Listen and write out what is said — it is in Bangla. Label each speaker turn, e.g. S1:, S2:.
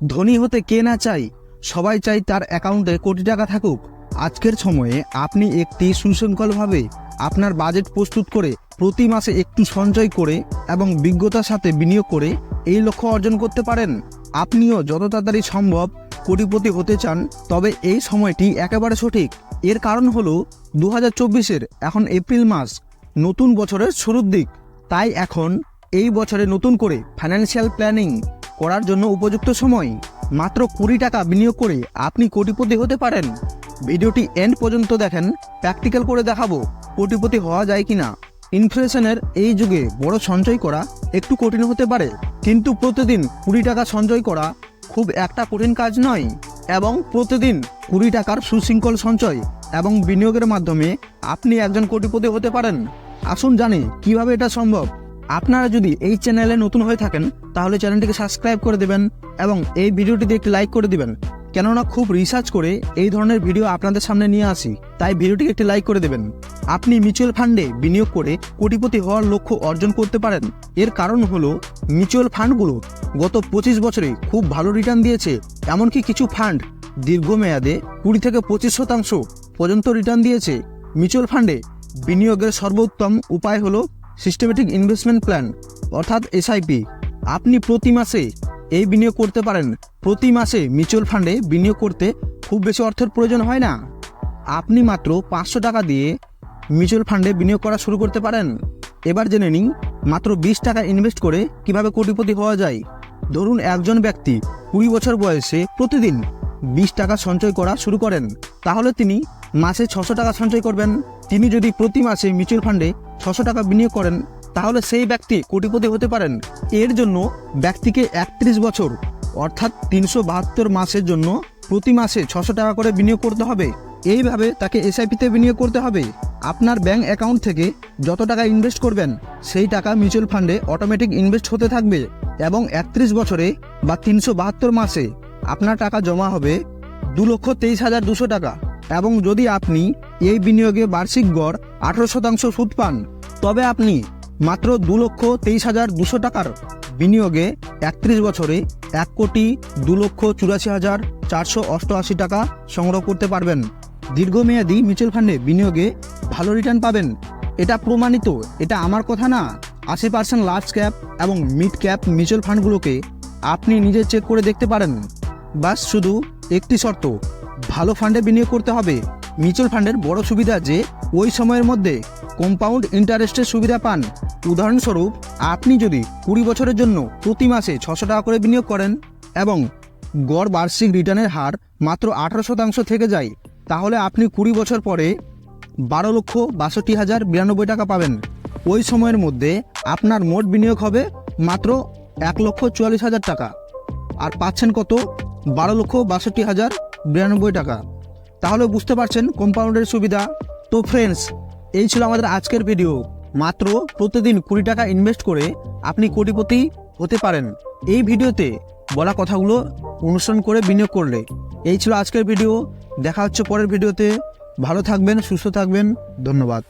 S1: ধনী হতে কে না চাই, সবাই চাই তার অ্যাকাউন্টে কোটি টাকা থাকুক। আজকের সময়ে আপনি একটি সুশৃঙ্খলভাবে আপনার বাজেট প্রস্তুত করে প্রতি মাসে একটু সঞ্চয় করে এবং বিজ্ঞতার সাথে বিনিয়োগ করে এই লক্ষ্য অর্জন করতে পারেন। আপনিও যত তাড়াতাড়ি সম্ভব কোটিপতি হতে চান, তবে এই সময়টি একেবারে সঠিক। এর কারণ হলো দু হাজার এখন এপ্রিল মাস, নতুন বছরের শুরুর দিক। তাই এখন এই বছরে নতুন করে ফাইন্যান্সিয়াল প্ল্যানিং করার জন্য উপযুক্ত সময়। মাত্র কুড়ি টাকা বিনিয়োগ করে আপনি কোটিপতি হতে পারেন। ভিডিওটি এন্ড পর্যন্ত দেখেন প্র্যাকটিক্যাল করে দেখাবো কোটিপতি হওয়া যায় কি না ইনফ্লেশনের এই যুগে বড় সঞ্চয় করা একটু কঠিন হতে পারে, কিন্তু প্রতিদিন কুড়ি টাকা সঞ্চয় করা খুব একটা কঠিন কাজ নয় এবং প্রতিদিন কুড়ি টাকার সুশৃঙ্খল সঞ্চয় এবং বিনিয়োগের মাধ্যমে আপনি একজন কোটিপতি হতে পারেন। আসুন জানি কীভাবে এটা সম্ভব। আপনারা যদি এই চ্যানেলে নতুন হয়ে থাকেন তাহলে চ্যানেলটিকে সাবস্ক্রাইব করে দেবেন এবং এই ভিডিওটিতে একটি লাইক করে দেবেন। কেননা খুব রিসার্চ করে এই ধরনের ভিডিও আপনাদের সামনে নিয়ে আসি, তাই ভিডিওটিকে একটি লাইক করে দেবেন। আপনি মিউচুয়াল ফান্ডে বিনিয়োগ করে কোটিপতি হওয়ার লক্ষ্য অর্জন করতে পারেন। এর কারণ হলো মিউচুয়াল ফান্ডগুলো গত পঁচিশ বছরে খুব ভালো রিটার্ন দিয়েছে, এমনকি কিছু ফান্ড দীর্ঘমেয়াদে কুড়ি থেকে পঁচিশ শতাংশ পর্যন্ত রিটার্ন দিয়েছে। মিউচুয়াল ফান্ডে বিনিয়োগের সর্বোত্তম উপায় হলো সিস্টেমেটিক ইনভেস্টমেন্ট প্ল্যান অর্থাৎ এসআইপি আপনি প্রতি মাসে এই বিনিয়োগ করতে পারেন। প্রতি মাসে মিউচুয়াল ফান্ডে বিনিয়োগ করতে খুব বেশি অর্থের প্রয়োজন হয় না। আপনি মাত্র পাঁচশো টাকা দিয়ে মিউচুয়াল ফান্ডে বিনিয়োগ করা শুরু করতে পারেন। এবার জেনে নিন, মাত্র বিশ টাকা ইনভেস্ট করে কীভাবে কোটিপতি হওয়া যায়। ধরুন, একজন ব্যক্তি কুড়ি বছর বয়সে প্রতিদিন বিশ টাকা সঞ্চয় করা শুরু করেন। তাহলে তিনি মাসে ছশো টাকা সঞ্চয় করবেন। তিনি যদি প্রতি মাসে মিউচুয়াল ফান্ডে ছশো টাকা বিনিয়োগ করেন তাহলে সেই ব্যক্তি কোটিপতি হতে পারেন। এর জন্য ব্যক্তিকে একত্রিশ বছর, অর্থাৎ তিনশো বাহাত্তর মাসের জন্য প্রতি মাসে ছশো টাকা করে বিনিয়োগ করতে হবে। এইভাবে তাকে এসআইপিতে বিনিয়োগ করতে হবে। আপনার ব্যাংক অ্যাকাউন্ট থেকে যত টাকা ইনভেস্ট করবেন, সেই টাকা মিউচুয়াল ফান্ডে অটোমেটিক ইনভেস্ট হতে থাকবে এবং একত্রিশ বছরে বা তিনশো বাহাত্তর মাসে আপনার টাকা জমা হবে দু লক্ষ তেইশ হাজার দুশো টাকা। এবং যদি আপনি এই বিনিয়োগে বার্ষিক গড় আঠারো শতাংশ সুদ পান, তবে আপনি মাত্র দু লক্ষ তেইশ হাজার দুশো টাকার বিনিয়োগে একত্রিশ বছরে এক কোটি দু লক্ষ চুরাশি হাজার চারশো অষ্টআশি টাকা সংগ্রহ করতে পারবেন। দীর্ঘমেয়াদী মিউচুয়াল ফান্ডে বিনিয়োগে ভালো রিটার্ন পাবেন। এটা প্রমাণিত, এটা আমার কথা না। আশি পার্সেন্ট লার্জ ক্যাপ এবং মিড ক্যাপ মিউচুয়াল ফান্ডগুলোকে আপনি নিজে চেক করে দেখতে পারেন। বাস, শুধু একটি শর্ত, ভালো ফান্ডে বিনিয়োগ করতে হবে। মিউচুয়াল ফান্ডের বড় সুবিধা যে, ওই সময়ের মধ্যে কম্পাউন্ড ইন্টারেস্টের সুবিধা পান। উদাহরণস্বরূপ, আপনি যদি কুড়ি বছরের জন্য প্রতি মাসে ছশো টাকা করে বিনিয়োগ করেন এবং গড় বার্ষিক রিটার্নের হার মাত্র আঠারো শতাংশ থেকে যায়, তাহলে আপনি কুড়ি বছর পরে বারো লক্ষ বাষট্টি হাজার বিরানব্বই টাকা পাবেন। ওই সময়ের মধ্যে আপনার মোট বিনিয়োগ হবে মাত্র এক লক্ষ চুয়াল্লিশ হাজার টাকা আর পাচ্ছেন কত? বারো লক্ষ বাষট্টি হাজার বিরানব্বই টাকা। তাহলে বুঝতে পারছেন কম্পাউন্ডের সুবিধা। তো ফ্রেন্ডস এই ছিল আমাদের আজকের ভিডিও মাত্র প্রতিদিন কুড়ি টাকা ইনভেস্ট করে আপনি কোটিপতি হতে পারেন। এই ভিডিওতে বলা কথাগুলো অনুসরণ করে বিনিয়োগ করলে। এই ছিল আজকের ভিডিও। দেখা হচ্ছে পরের ভিডিওতে। ভালো থাকবেন, সুস্থ থাকবেন। ধন্যবাদ।